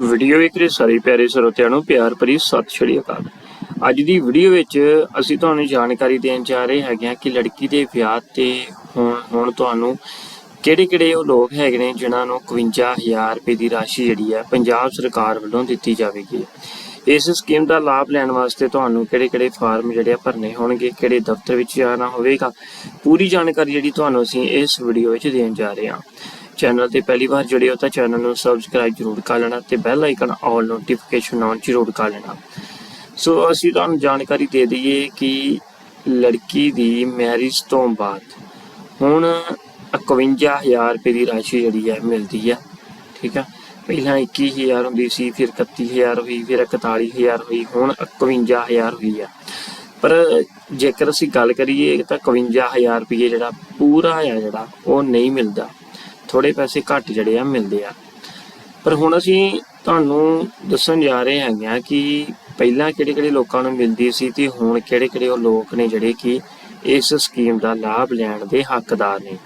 Video ਵੇਖ ਰਹੇ ਸਾਰੇ ਪਿਆਰੇ ਸਰੋਤਿਆਂ ਨੂੰ ਪਿਆਰ ਭਰੀ ਸਤਿ ਸ਼੍ਰੀ ਅਕਾਲ। ਅੱਜ ਦੀ ਵੀਡੀਓ ਵਿੱਚ ਅਸੀਂ ਤੁਹਾਨੂੰ ਜਾਣਕਾਰੀ ਦੇਣ ਜਾ ਰਹੇ ਹੈਗੇ ਹਾਂ ਕਿ ਲੜਕੀ ਦੇ ਵਿਆਹ ਤੇ ਹੁਣ ਹੁਣ ਤੁਹਾਨੂੰ ਕਿਹੜੇ ਕਿਹੜੇ ਉਹ ਲੋਕ ਹੈਗੇ ਨੇ ਜਿਨ੍ਹਾਂ ਨੂੰ 51000 ਰੁਪਏ ਦੀ ਰਾਸ਼ੀ ਜਿਹੜੀ ਹੈ ਪੰਜਾਬ ਸਰਕਾਰ ਵੱਲੋਂ ਦਿੱਤੀ ਜਾਵੇਗੀ। ਇਸ ਸਕੀਮ ਦਾ ਲਾਭ ਲੈਣ ਵਾਸਤੇ ਤੁਹਾਨੂੰ ਕਿਹੜੇ ਕਿਹੜੇ ਫਾਰਮ ਜਿਹੜੇ ਆ ਭਰਨੇ ਹੋਣਗੇ, ਕਿਹੜੇ ਦਫ਼ਤਰ ਵਿੱਚ ਜਾਣਾ ਹੋਵੇਗਾ, ਪੂਰੀ ਜਾਣਕਾਰੀ ਜਿਹੜੀ ਤੁਹਾਨੂੰ ਅਸੀਂ ਇਸ ਵੀਡੀਓ ਵਿੱਚ ਦੇਣ ਜਾ ਰਹੇ ਹਾਂ। ਚੈਨਲ ਤੇ ਪਹਿਲੀ ਵਾਰ ਜੁੜੇ ਹੋ ਤਾਂ ਚੈਨਲ ਨੂੰ ਸਬਸਕ੍ਰਾਈਬ ਜ਼ਰੂਰ ਕਰ ਲੈਣਾ ਤੇ bell icon all notification on ਜ਼ਰੂਰ ਕਰ ਲੈਣਾ। ਸੋ ਅਸੀਂ ਤੁਹਾਨੂੰ ਜਾਣਕਾਰੀ ਦੇ ਦਈਏ ਕਿ ਲੜਕੀ ਦੀ ਮੈਰਿਜ ਤੋਂ ਬਾਅਦ ਹੁਣ 51000 ਰੁਪਏ ਦੀ ਰਾਸ਼ੀ ਜਿਹੜੀ ਹੈ ਮਿਲਦੀ ਹੈ, ਠੀਕ ਹੈ ਪਹਿਲਾਂ 21000 ਹੁੰਦੀ ਸੀ, ਫਿਰ 31000 ਹੋਈ, ਫਿਰ 41000 ਹੋਈ, ਹੁਣ 51000 ਹੋਈ ਆ। ਪਰ ਜੇਕਰ ਅਸੀਂ ਗੱਲ ਕਰੀਏ ਤਾਂ 51000 ਰੁਪਏ ਜਿਹੜਾ ਪੂਰਾ ਆ ਜਿਹੜਾ, ਉਹ ਨਹੀਂ ਮਿਲਦਾ। ਥੋੜੇ ਪੈਸੇ ਘੱਟ ਜਿਹੜੇ ਆ ਮਿਲਦੇ ਆ। ਪਰ ਹੁਣ ਅਸੀਂ ਤੁਹਾਨੂੰ ਦੱਸਣ ਜਾ ਰਹੇ ਹੈਗੇ ਆ ਕਿ ਪਹਿਲਾਂ ਕਿਹੜੇ ਕਿਹੜੇ ਲੋਕਾਂ ਨੂੰ ਮਿਲਦੀ ਸੀ ਤੇ ਹੁਣ ਕਿਹੜੇ ਕਿਹੜੇ ਉਹ ਲੋਕ ਨੇ ਜਿਹੜੇ ਕਿ ਇਸ ਸਕੀਮ ਦਾ ਲਾਭ ਲੈਣ ਦੇ ਹੱਕਦਾਰ ਨੇ।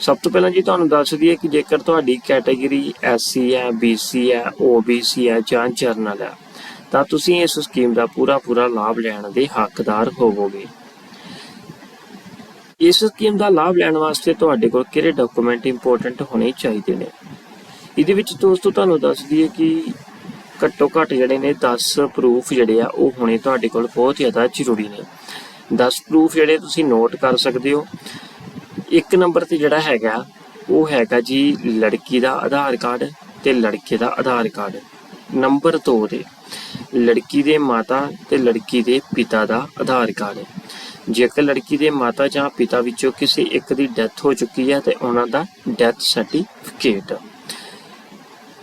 ਸਭ ਤੋਂ ਪਹਿਲਾਂ ਜੀ ਤੁਹਾਨੂੰ ਦੱਸ ਦਈਏ ਕਿ ਜੇਕਰ ਤੁਹਾਡੀ ਕੈਟਾਗਰੀ ਐਸਸੀ ਹੈ ਬੀਸੀ ਹੈ ਓਬੀਸੀ ਹੈ ਜਾਂ ਜਰਨਲ ਹੈ, ਤਾਂ ਤੁਸੀਂ ਇਸ ਸਕੀਮ ਦਾ ਪੂਰਾ ਪੂਰਾ ਲਾਭ ਲੈਣ ਦੇ ਹੱਕਦਾਰ ਹੋਵੋਗੇ। ਇਸ ਸਕੀਮ ਦਾ ਲਾਭ ਲੈਣ ਵਾਸਤੇ ਤੁਹਾਡੇ ਕੋਲ ਕਿਹੜੇ ਡਾਕੂਮੈਂਟ ਇੰਪੋਰਟੈਂਟ ਹੋਣੇ ਚਾਹੀਦੇ ਨੇ? ਇਹਦੇ ਵਿੱਚ ਦੋਸਤੋ ਤੁਹਾਨੂੰ ਦੱਸ ਦਈਏ ਕਿ ਘੱਟੋ ਘੱਟ ਜਿਹੜੇ ਨੇ 10 ਪ੍ਰੂਫ ਜਿਹੜੇ ਆ, ਉਹ ਹੋਣੇ ਤੁਹਾਡੇ ਕੋਲ ਬਹੁਤ ਜ਼ਿਆਦਾ ਜ਼ਰੂਰੀ ਨੇ। 10 ਪ੍ਰੂਫ ਜਿਹੜੇ ਤੁਸੀਂ ਨੋਟ ਕਰ ਸਕਦੇ ਹੋ। ਇੱਕ ਨੰਬਰ ਤੇ ਜਿਹੜਾ ਹੈਗਾ, ਉਹ ਹੈਗਾ ਜੀ ਲੜਕੀ ਦਾ ਆਧਾਰ ਕਾਰਡ ਤੇ ਲੜਕੇ ਦਾ ਆਧਾਰ ਕਾਰਡ। ਨੰਬਰ 2 ਤੇ ਲੜਕੀ ਦੇ ਮਾਤਾ ਤੇ ਲੜਕੀ ਦੇ ਪਿਤਾ ਦਾ ਆਧਾਰ ਕਾਰਡ। ਜੇਕਰ ਲੜਕੀ ਦੇ ਮਾਤਾ ਜਾਂ ਪਿਤਾ ਵਿੱਚੋਂ ਕਿਸੇ ਇੱਕ ਦੀ ਡੈਥ ਹੋ ਚੁੱਕੀ ਹੈ ਤੇ ਉਹਨਾਂ ਦਾ ਡੈਥ ਸਰਟੀਫਿਕੇਟ।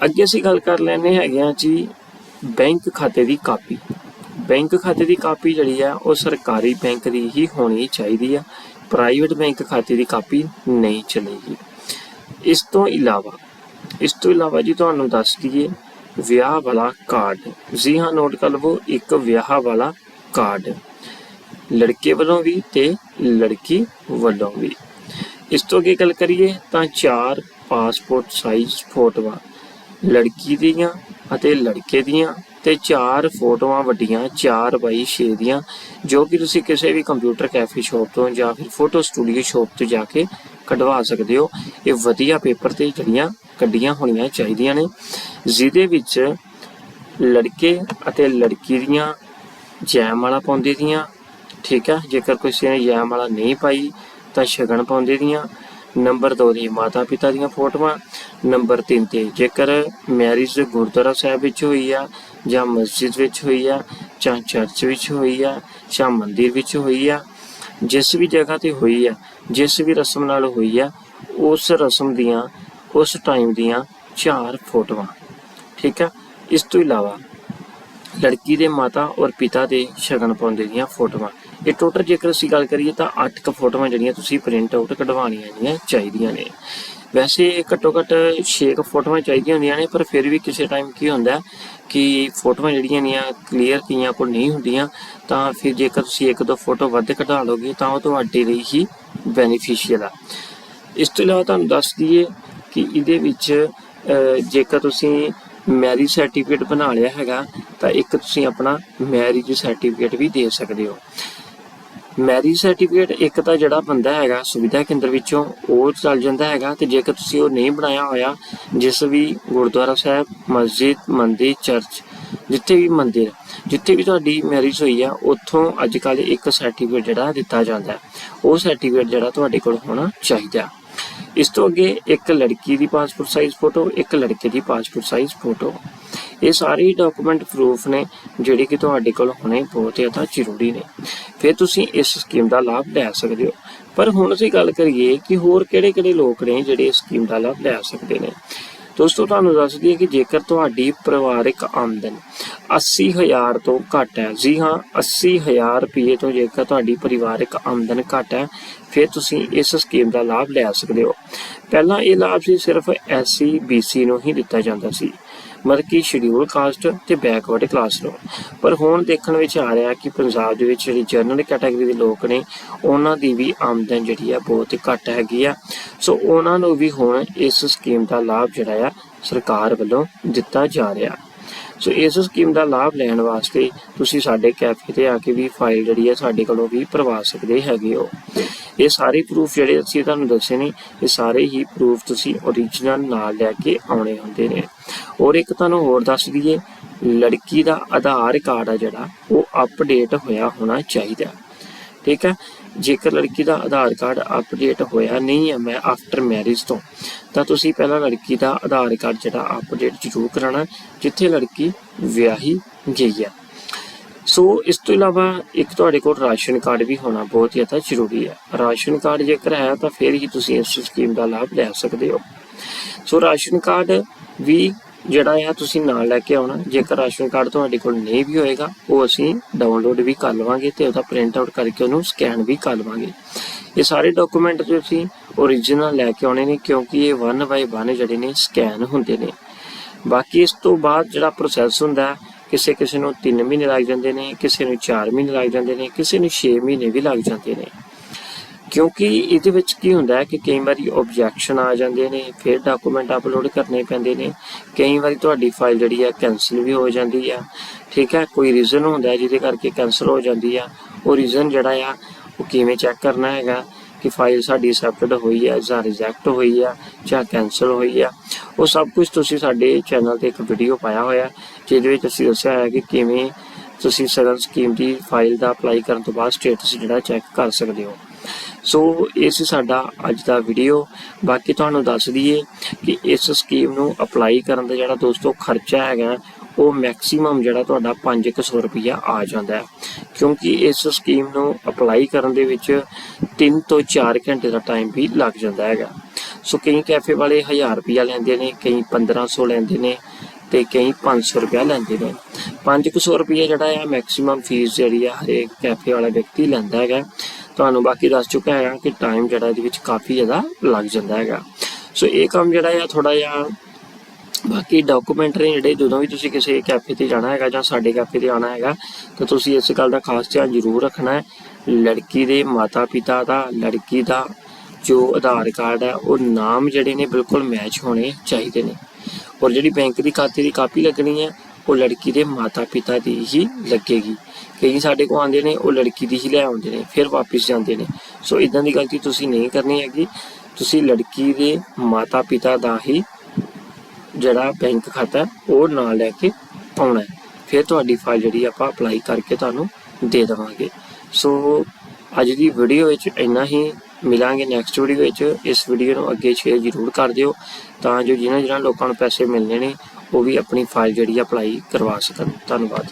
ਅੱਗੇ ਅਸੀਂ ਗੱਲ ਕਰ ਲੈਣੇ ਹੈਗੇ ਆ ਜੀ, ਬੈਂਕ ਖਾਤੇ ਦੀ ਕਾਪੀ। ਬੈਂਕ ਖਾਤੇ ਦੀ ਕਾਪੀ ਜਿਹੜੀ ਆ, ਉਹ ਸਰਕਾਰੀ ਬੈਂਕ ਦੀ ਹੀ ਹੋਣੀ ਚਾਹੀਦੀ ਆ। ਪ੍ਰਾਈਵੇਟ ਬੈਂਕ ਖਾਤੇ ਦੀ ਕਾਪੀ ਨਹੀਂ ਚਲੇਗੀ। ਇਸ ਤੋਂ ਇਲਾਵਾ, ਇਸ ਤੋਂ ਇਲਾਵਾ ਜੀ ਤੁਹਾਨੂੰ ਦੱਸ ਦਈਏ, ਵਿਆਹ ਵਾਲਾ ਕਾਰਡ। ਜੀ ਹਾਂ, ਨੋਟ ਕਰ ਲਵੋ, ਇੱਕ ਵਿਆਹ ਵਾਲਾ ਕਾਰਡ। ਲੜਕੇ ਵੱਲੋਂ ਵੀ ਤੇ ਲੜਕੀ ਵੱਲੋਂ ਵੀ। ਇਸ ਤੋਂ ਅੱਗੇ ਗੱਲ ਕਰੀਏ ਤਾਂ ਚਾਰ ਪਾਸਪੋਰਟ ਸਾਈਜ਼ ਫੋਟੋਆਂ, ਲੜਕੀ ਦੀਆਂ ਅਤੇ ਲੜਕੇ ਦੀਆਂ ਤੇ ਚਾਰ ਫੋਟੋਆਂ ਵੱਡੀਆਂ 4 ਬਾਈ 6 ਦੀਆਂ, ਜੋ ਕਿ ਤੁਸੀਂ ਕਿਸੇ ਵੀ ਕੰਪਿਊਟਰ ਕੈਫੇ ਸ਼ਾਪ ਤੋਂ ਜਾਂ ਫਿਰ ਫੋਟੋ ਸਟੂਡੀਓ ਸ਼ਾਪ ਤੋਂ ਜਾ ਕੇ ਕਢਵਾ ਸਕਦੇ ਹੋ। ਇਹ ਵਧੀਆ ਪੇਪਰ ਤੇ ਜਿਹੜੀਆਂ ਕੱਢੀਆਂ ਹੋਣੀਆਂ ਚਾਹੀਦੀਆਂ ਨੇ। ਜਿਹਦੇ ਵਿੱਚ ਲੜਕੇ ਅਤੇ ਲੜਕੀ ਦੀਆਂ ਜੈਮ ਵਾਲਾ ਪਾਉਂਦੇ ਦੀਆਂ ਠੀਕ ਆ? ਜੇਕਰ ਕਿਸੇ ਨੇ ਜੈਮਾਲਾ ਨਹੀਂ ਪਾਈ, ਤਾਂ ਸ਼ਗਨ ਪਾਉਂਦੇ ਦੀਆਂ। ਨੰਬਰ 2 ਦੀ ਮਾਤਾ ਪਿਤਾ ਦੀਆਂ ਫੋਟੋਆਂ। ਨੰਬਰ 3 ਤੇ ਜੇਕਰ ਮੈਰਿਜ ਗੁਰਦੁਆਰਾ ਸਾਹਿਬ ਵਿੱਚ ਹੋਈ ਆ, ਜਾਂ ਮਸਜਿਦ ਵਿੱਚ ਹੋਈ ਆ, ਜਾਂ ਚਰਚ ਵਿੱਚ ਹੋਈ ਆ, ਜਾਂ ਮੰਦਿਰ ਵਿੱਚ ਹੋਈ ਆ, ਜਿਸ ਵੀ ਜਗ੍ਹਾ ਤੇ ਹੋਈ ਆ, ਜਿਸ ਵੀ ਰਸਮ ਨਾਲ ਹੋਈ ਆ, ਉਸ ਰਸਮ ਦੀਆਂ, ਉਸ ਟਾਈਮ ਦੀਆਂ ਚਾਰ ਫੋਟੋਆਂ। ਠੀਕ ਆ? ਇਸ ਤੋਂ ਇਲਾਵਾ ਲੜਕੀ ਦੇ ਮਾਤਾ ਔਰ ਪਿਤਾ ਦੇ ਸ਼ਗਨ ਪਾਉਂਦੇ ਦੀਆਂ ਫੋਟੋਆਂ। ਇਹ ਟੋਟਲ ਜੇਕਰ ਅਸੀਂ ਗੱਲ ਕਰੀਏ ਤਾਂ 8 ਕ ਫੋਟੋਆਂ ਜਿਹੜੀਆਂ ਤੁਸੀਂ ਪ੍ਰਿੰਟ ਆਊਟ ਕਢਵਾਉਣੀਆਂ ਜਿਹੜੀਆਂ ਚਾਹੀਦੀਆਂ ਨੇ। ਵੈਸੇ ਘੱਟੋ ਘੱਟ 6 ਕ ਫੋਟੋਆਂ ਚਾਹੀਦੀਆਂ ਹੁੰਦੀਆਂ ਨੇ, ਪਰ ਫਿਰ ਵੀ ਕਿਸੇ ਟਾਈਮ ਕੀ ਹੁੰਦਾ ਕਿ ਫੋਟੋਆਂ ਜਿਹੜੀਆਂ ਨੇ ਕਲੀਅਰ ਕਈਆਂ ਕੋਲ ਨਹੀਂ ਹੁੰਦੀਆਂ, ਤਾਂ ਫਿਰ ਜੇਕਰ ਤੁਸੀਂ ਇੱਕ ਦੋ ਫੋਟੋ ਵੱਧ ਕਢਾ ਲਓਗੇ ਤਾਂ ਉਹ ਤੁਹਾਡੇ ਲਈ ਹੀ ਬੈਨੀਫੀਸ਼ੀਅਲ ਆ। ਇਸ ਤੋਂ ਇਲਾਵਾ ਤੁਹਾਨੂੰ ਦੱਸ ਦਈਏ ਕਿ ਇਹਦੇ ਵਿੱਚ ਜੇਕਰ ਤੁਸੀਂ ਮੈਰਿਜ ਸਰਟੀਫਿਕੇਟ ਬਣਾ ਲਿਆ ਹੈਗਾ, ਤਾਂ ਇੱਕ ਤੁਸੀਂ ਆਪਣਾ ਮੈਰਿਜ ਸਰਟੀਫਿਕੇਟ ਵੀ ਦੇ ਸਕਦੇ ਹੋ। ਮੈਰਿਜ ਸਰਟੀਫਿਕੇਟ ਇੱਕ ਤਾਂ ਜਿਹੜਾ ਬੰਦਾ ਹੈਗਾ, ਸੁਵਿਧਾ ਕੇਂਦਰ ਵਿੱਚੋਂ ਉਹ ਚੱਲ ਜਾਂਦਾ ਹੈਗਾ ਤੇ ਜੇਕਰ ਤੁਸੀਂ ਉਹ ਨਹੀਂ ਬਣਾਇਆ ਹੋਇਆ, ਜਿਸ ਵੀ ਗੁਰਦੁਆਰਾ ਸਾਹਿਬ, ਮਸਜਿਦ, ਮੰਦਿਰ ਚਰਚ ਜਿੱਥੇ ਵੀ ਮੰਦਿਰ, ਜਿੱਥੇ ਵੀ ਤੁਹਾਡੀ ਮੈਰਿਜ ਹੋਈ ਆ, ਉੱਥੋਂ ਅੱਜ ਕੱਲ ਇੱਕ ਸਰਟੀਫਿਕੇਟ ਜਿਹੜਾ ਦਿੱਤਾ ਜਾਂਦਾ ਉਹ ਸਰਟੀਫਿਕੇਟ ਜਿਹੜਾ ਤੁਹਾਡੇ ਕੋਲ ਹੋਣਾ ਚਾਹੀਦਾ। ਇਸ ਤੋਂ ਅੱਗੇ ਇੱਕ ਲੜਕੀ ਦੀ ਪਾਸਪੋਰਟ ਸਾਈਜ਼ ਫੋਟੋ ਇੱਕ ਲੜਕੇ ਦੀ ਪਾਸਪੋਰਟ ਸਾਈਜ਼ ਫੋਟੋ ਇਹ ਸਾਰੇ ਡਾਕੂਮੈਂਟ ਪ੍ਰੂਫ ਨੇ, ਜਿਹੜੇ ਕਿ ਤੁਹਾਡੇ ਕੋਲ ਹੋਣੇ ਬਹੁਤ ਜ਼ਿਆਦਾ ਜ਼ਰੂਰੀ ਨੇ। ਫਿਰ ਤੁਸੀਂ ਇਸ ਸਕੀਮ ਦਾ ਲਾਭ ਲੈ ਸਕਦੇ ਹੋ। ਪਰ ਹੁਣ ਅਸੀਂ ਗੱਲ ਕਰੀਏ ਕਿ ਹੋਰ ਕਿਹੜੇ-ਕਿਹੜੇ ਲੋਕ ਨੇ ਜਿਹੜੇ ਇਸ ਸਕੀਮ ਦਾ ਲਾਭ ਲੈ ਸਕਦੇ ਨੇ। ਦੋਸਤੋ, ਤੁਹਾਨੂੰ ਦੱਸ ਦਈਏ ਕਿ ਜੇਕਰ ਤੁਹਾਡੀ ਪਰਿਵਾਰਿਕ ਆਮਦਨ 80000 ਤੋਂ ਘੱਟ ਹੈ, ਜੀ ਹਾਂ 80000 ਰੁਪਏ ਤੋਂ ਜੇਕਰ ਤੁਹਾਡੀ ਪਰਿਵਾਰਿਕ ਆਮਦਨ ਘੱਟ ਹੈ, ਫਿਰ ਤੁਸੀਂ ਇਸ ਸਕੀਮ ਦਾ ਲਾਭ ਲੈ ਸਕਦੇ ਹੋ। ਪਹਿਲਾਂ ਇਹ ਲਾਭ ਸੀ ਸਿਰਫ ਐਸਸੀ ਬੀਸੀ ਨੂੰ ਹੀ ਦਿੱਤਾ ਜਾਂਦਾ ਸੀ। ਮਤਲਬ ਕਿ ਸ਼ਡਿਊਲ ਕਾਸਟ ਤੇ ਬੈਕਵਰਡ ਕਲਾਸ ਨੂੰ। ਪਰ ਹੁਣ ਦੇਖਣ ਵਿੱਚ ਆ ਰਿਹਾ ਕਿ ਪੰਜਾਬ ਦੇ ਵਿੱਚ ਜਿਹੜੀ ਜਨਰਲ ਕੈਟਾਗਰੀ ਦੇ ਲੋਕ ਨੇ, ਉਹਨਾਂ ਦੀ ਵੀ ਆਮਦਨ ਜਿਹੜੀ ਆ ਬਹੁਤ ਹੀ ਘੱਟ ਹੈਗੀ ਆ। ਸੋ ਉਹਨਾਂ ਨੂੰ ਵੀ ਹੁਣ ਇਸ ਸਕੀਮ ਦਾ ਲਾਭ ਜਿਹੜਾ ਆ ਸਰਕਾਰ ਵੱਲੋਂ ਦਿੱਤਾ ਜਾ ਰਿਹਾ। ਸੋ ਇਸ ਸਕੀਮ ਦਾ ਲਾਭ ਲੈਣ ਵਾਸਤੇ ਤੁਸੀਂ ਸਾਡੇ ਕੈਫੇ ਤੇ ਆ ਕੇ ਵੀ ਫਾਈਲ ਜਿਹੜੀ ਹੈ ਸਾਡੇ ਕੋਲੋਂ ਵੀ ਭਰਵਾ ਸਕਦੇ ਹੈਗੇ ਹੋ। ਇਹ ਸਾਰੇ ਪ੍ਰੂਫ ਜਿਹੜੇ ਅਸੀਂ ਤੁਹਾਨੂੰ ਦੱਸੇ ਨੇ, ਇਹ ਸਾਰੇ ਹੀ ਪ੍ਰੂਫ ਤੁਸੀਂ ਓਰੀਜਨਲ ਨਾਲ ਲੈ ਕੇ ਆਉਣੇ ਹੁੰਦੇ ਨੇ। ਔਰ ਇੱਕ ਤੁਹਾਨੂੰ ਹੋਰ ਦੱਸ ਦਈਏ, ਲੜਕੀ ਦਾ ਆਧਾਰ ਕਾਰਡ ਆ ਜਿਹੜਾ, ਉਹ ਅਪਡੇਟ ਹੋਇਆ ਹੋਣਾ ਚਾਹੀਦਾ। ਠੀਕ ਹੈ? ਜੇਕਰ ਲੜਕੀ ਦਾ ਆਧਾਰ ਕਾਰਡ ਅਪਡੇਟ ਹੋਇਆ ਨਹੀਂ ਹੈ ਮੈਂ ਆਫਟਰ ਮੈਰਿਜ ਤੋਂ, ਤਾਂ ਤੁਸੀਂ ਪਹਿਲਾਂ ਲੜਕੀ ਦਾ ਆਧਾਰ ਕਾਰਡ ਜਿਹੜਾ ਅਪਡੇਟ ਜ਼ਰੂਰ ਕਰਾਉਣਾ, ਜਿੱਥੇ ਲੜਕੀ ਵਿਆਹੀ ਗਈ ਹੈ। ਸੋ ਇਸ ਤੋਂ ਇਲਾਵਾ ਇੱਕ ਤੁਹਾਡੇ ਕੋਲ ਰਾਸ਼ਨ ਕਾਰਡ ਵੀ ਹੋਣਾ ਬਹੁਤ ਜ਼ਿਆਦਾ ਜ਼ਰੂਰੀ ਹੈ। ਰਾਸ਼ਨ ਕਾਰਡ ਜੇਕਰ ਹੈ ਤਾਂ ਫਿਰ ਹੀ ਤੁਸੀਂ ਇਸ ਸਕੀਮ ਦਾ ਲਾਭ ਲੈ ਸਕਦੇ ਹੋ। ਸੋ ਰਾਸ਼ਨ ਕਾਰਡ ਵੀ ਜਿਹੜਾ ਆ ਤੁਸੀਂ ਨਾਲ ਲੈ ਕੇ ਆਉਣਾ। ਜੇਕਰ ਰਾਸ਼ਨ ਕਾਰਡ ਤੁਹਾਡੇ ਕੋਲ ਨਹੀਂ ਵੀ ਹੋਏਗਾ, ਉਹ ਅਸੀਂ ਡਾਊਨਲੋਡ ਵੀ ਕਰ ਲਵਾਂਗੇ ਤੇ ਉਹਦਾ ਪ੍ਰਿੰਟ ਆਊਟ ਕਰਕੇ ਉਹਨੂੰ ਸਕੈਨ ਵੀ ਕਰ ਲਵਾਂਗੇ। ਇਹ ਸਾਰੇ ਡਾਕੂਮੈਂਟ ਤੁਸੀਂ ਓਰੀਜਨਲ ਲੈ ਕੇ ਆਉਣੇ ਨੇ, ਕਿਉਂਕਿ ਇਹ 1 ਬਾਈ 1 ਜਿਹੜੇ ਨੇ ਸਕੈਨ ਹੁੰਦੇ ਨੇ। ਬਾਕੀ ਇਸ ਤੋਂ ਬਾਅਦ ਜਿਹੜਾ ਪ੍ਰੋਸੈਸ ਹੁੰਦਾ ਕਿਸੇ ਕਿਸੇ ਨੂੰ 3 ਮਹੀਨੇ ਲੱਗ ਜਾਂਦੇ ਨੇ, ਕਿਸੇ ਨੂੰ 4 ਮਹੀਨੇ ਲੱਗ ਜਾਂਦੇ ਨੇ, ਕਿਸੇ ਨੂੰ 6 ਮਹੀਨੇ ਵੀ ਲੱਗ ਜਾਂਦੇ ਨੇ। ਕਿਉਂਕਿ ਇਹਦੇ ਵਿੱਚ ਕੀ ਹੁੰਦਾ ਹੈ ਕਿ ਕਈ ਵਾਰੀ ਆਬਜੈਕਸ਼ਨ ਆ ਜਾਂਦੇ ਨੇ, ਫਿਰ ਡਾਕੂਮੈਂਟ ਅਪਲੋਡ ਕਰਨੇ ਪੈਂਦੇ ਨੇ। ਕਈ ਵਾਰੀ ਤੁਹਾਡੀ ਫਾਈਲ ਜਿਹੜੀ ਹੈ ਕੈਨਸਲ ਵੀ ਹੋ ਜਾਂਦੀ ਆ। ਠੀਕ ਹੈ, ਕੋਈ ਰੀਜ਼ਨ ਹੁੰਦਾ ਜਿਹਦੇ ਕਰਕੇ ਕੈਨਸਲ ਹੋ ਜਾਂਦੀ ਆ। ਉਹ ਰੀਜ਼ਨ ਜਿਹੜਾ ਆ, ਉਹ ਕਿਵੇਂ ਚੈੱਕ ਕਰਨਾ ਹੈਗਾ ਕਿ ਫਾਈਲ ਸਾਡੀ ਐਕਸੈਪਟਡ ਹੋਈ ਹੈ ਜਾਂ ਰਿਜੈਕਟ ਹੋਈ ਆ ਜਾਂ ਕੈਨਸਲ ਹੋਈ ਆ। ਉਹ ਸਭ ਕੁਝ ਤੁਸੀਂ ਸਾਡੇ ਚੈਨਲ ਤੇ ਇੱਕ ਵੀਡੀਓ ਪਾਇਆ ਹੋਇਆ। ਜਿਹਦੇ ਵਿੱਚ ਅਸੀਂ ਦੱਸਿਆ ਹੈ ਕਿ ਕਿਵੇਂ ਤੁਸੀਂ ਸਗਨ ਸਕੀਮ ਦੀ ਫਾਈਲ ਦਾ ਅਪਲਾਈ ਕਰਨ ਤੋਂ ਬਾਅਦ ਸਟੇਟਸ ਜਿਹੜਾ ਚੈੱਕ ਕਰ ਸਕਦੇ ਹੋ। ਸੋ ਇਹ ਸੀ ਸਾਡਾ ਅੱਜ ਦਾ ਵੀਡੀਓ ਬਾਕੀ ਤੁਹਾਨੂੰ ਦੱਸ ਦਈਏ ਕਿ ਇਸ ਸਕੀਮ ਨੂੰ ਅਪਲਾਈ ਕਰਨ ਦਾ ਜਿਹੜਾ ਦੋਸਤੋ ਖਰਚਾ ਹੈਗਾ, ਉਹ ਮੈਕਸਿਮਮ ਜਿਹੜਾ ਤੁਹਾਡਾ 500 ਰੁਪਇਆ ਆ ਜਾਂਦਾ ਹੈ। ਕਿਉਂਕਿ ਇਸ ਸਕੀਮ ਨੂੰ ਅਪਲਾਈ ਕਰਨ ਦੇ ਵਿੱਚ 3 ਤੋਂ 4 ਘੰਟੇ ਦਾ ਟਾਈਮ ਵੀ ਲੱਗ ਜਾਂਦਾ ਹੈਗਾ। ਸੋ ਕਈ ਕੈਫੇ ਵਾਲੇ 1000 ਰੁਪਇਆ ਲੈਂਦੇ ਨੇ, ਕਈ 1500 ਲੈਂਦੇ ਨੇ ਤੇ ਕਈ 500 ਰੁਪਇਆ ਲੈਂਦੇ ਨੇ। 500 ਰੁਪਇਆ ਜਿਹੜਾ ਆ ਮੈਕਸਿਮਮ ਫੀਸ ਜਿਹੜੀ ਆ ਹਰੇਕ ਕੈਫੇ ਵਾਲਾ ਵਿਅਕਤੀ ਲੈਂਦਾ ਹੈਗਾ। ਤੁਹਾਨੂੰ ਬਾਕੀ ਦੱਸ ਚੁੱਕਾ ਹੈਗਾ ਕਿ ਟਾਈਮ ਜਿਹੜਾ ਇਹਦੇ ਵਿੱਚ ਕਾਫੀ ਜ਼ਿਆਦਾ ਲੱਗ ਜਾਂਦਾ ਹੈਗਾ। ਸੋ ਇਹ ਕੰਮ ਜਿਹੜਾ ਆ ਥੋੜਾ ਜਿਹਾ ਬਾਕੀ ਡਾਕੂਮੈਂਟ ਨੇ ਜਿਹੜੇ ਜਦੋਂ ਵੀ ਤੁਸੀਂ ਕਿਸੇ ਕੈਫੇ ਤੇ ਜਾਣਾ ਹੈਗਾ ਜਾਂ ਸਾਡੇ ਕੈਫੇ ਤੇ ਆਣਾ ਹੈਗਾ, ਤਾਂ ਤੁਸੀਂ ਇਸ ਗੱਲ ਦਾ ਖਾਸ ਧਿਆਨ ਜ਼ਰੂਰ ਰੱਖਣਾ ਹੈ। ਲੜਕੀ ਦੇ ਮਾਤਾ ਪਿਤਾ ਦਾ, ਲੜਕੀ ਦਾ ਜੋ ਆਧਾਰ ਕਾਰਡ ਹੈ, ਉਹ ਨਾਮ ਜਿਹੜੇ ਨੇ ਬਿਲਕੁਲ ਮੈਚ ਹੋਣੇ ਚਾਹੀਦੇ ਨੇ। ਔਰ ਜਿਹੜੀ ਬੈਂਕ ਦੀ ਖਾਤੇ ਦੀ ਕਾਪੀ ਲੱਗਣੀ ਹੈ ਉਹ ਲੜਕੀ ਦੇ ਮਾਤਾ ਪਿਤਾ ਦੀ ਹੀ ਲੱਗੇਗੀ। ਕਈ ਸਾਡੇ ਕੋਲ ਆਉਂਦੇ ਨੇ, ਉਹ ਲੜਕੀ ਦੀ ਹੀ ਲੈ ਆਉਂਦੇ ਨੇ, ਫਿਰ ਵਾਪਸ ਜਾਂਦੇ ਨੇ। ਸੋ ਇਦਾਂ ਦੀ ਗਲਤੀ ਤੁਸੀਂ ਨਹੀਂ ਕਰਨੀ ਹੈਗੀ। ਤੁਸੀਂ ਲੜਕੀ ਦੇ ਮਾਤਾ ਪਿਤਾ ਦਾ ਹੀ ਜਿਹੜਾ ਬੈਂਕ ਖਾਤਾ, ਉਹ ਨਾਲ ਲੈ ਕੇ ਆਉਣਾ ਫਿਰ ਤੁਹਾਡੀ ਫਾਈਲ ਜਿਹੜੀ ਆਪਾਂ ਅਪਲਾਈ ਕਰਕੇ ਤੁਹਾਨੂੰ ਦੇ ਦੇਵਾਂਗੇ। ਸੋ ਅੱਜ ਦੀ ਵੀਡੀਓ ਵਿੱਚ ਇੰਨਾ ਹੀ। ਮਿਲਾਂਗੇ ਨੈਕਸਟ ਵੀਡੀਓ ਵਿੱਚ। ਇਸ ਵੀਡੀਓ ਨੂੰ ਅੱਗੇ ਸ਼ੇਅਰ ਜ਼ਰੂਰ ਕਰ ਦਿਓ। ਤਾਂ ਜੋ ਜਿਨ੍ਹਾਂ ਜਿਨ੍ਹਾਂ ਲੋਕਾਂ ਨੂੰ ਪੈਸੇ ਮਿਲਣੇ ਨੇ ਉਹ ਵੀ ਆਪਣੀ ਫਾਈਲ ਜਿਹੜੀ ਅਪਲਾਈ ਕਰਵਾ ਸਕਣ। ਧੰਨਵਾਦ।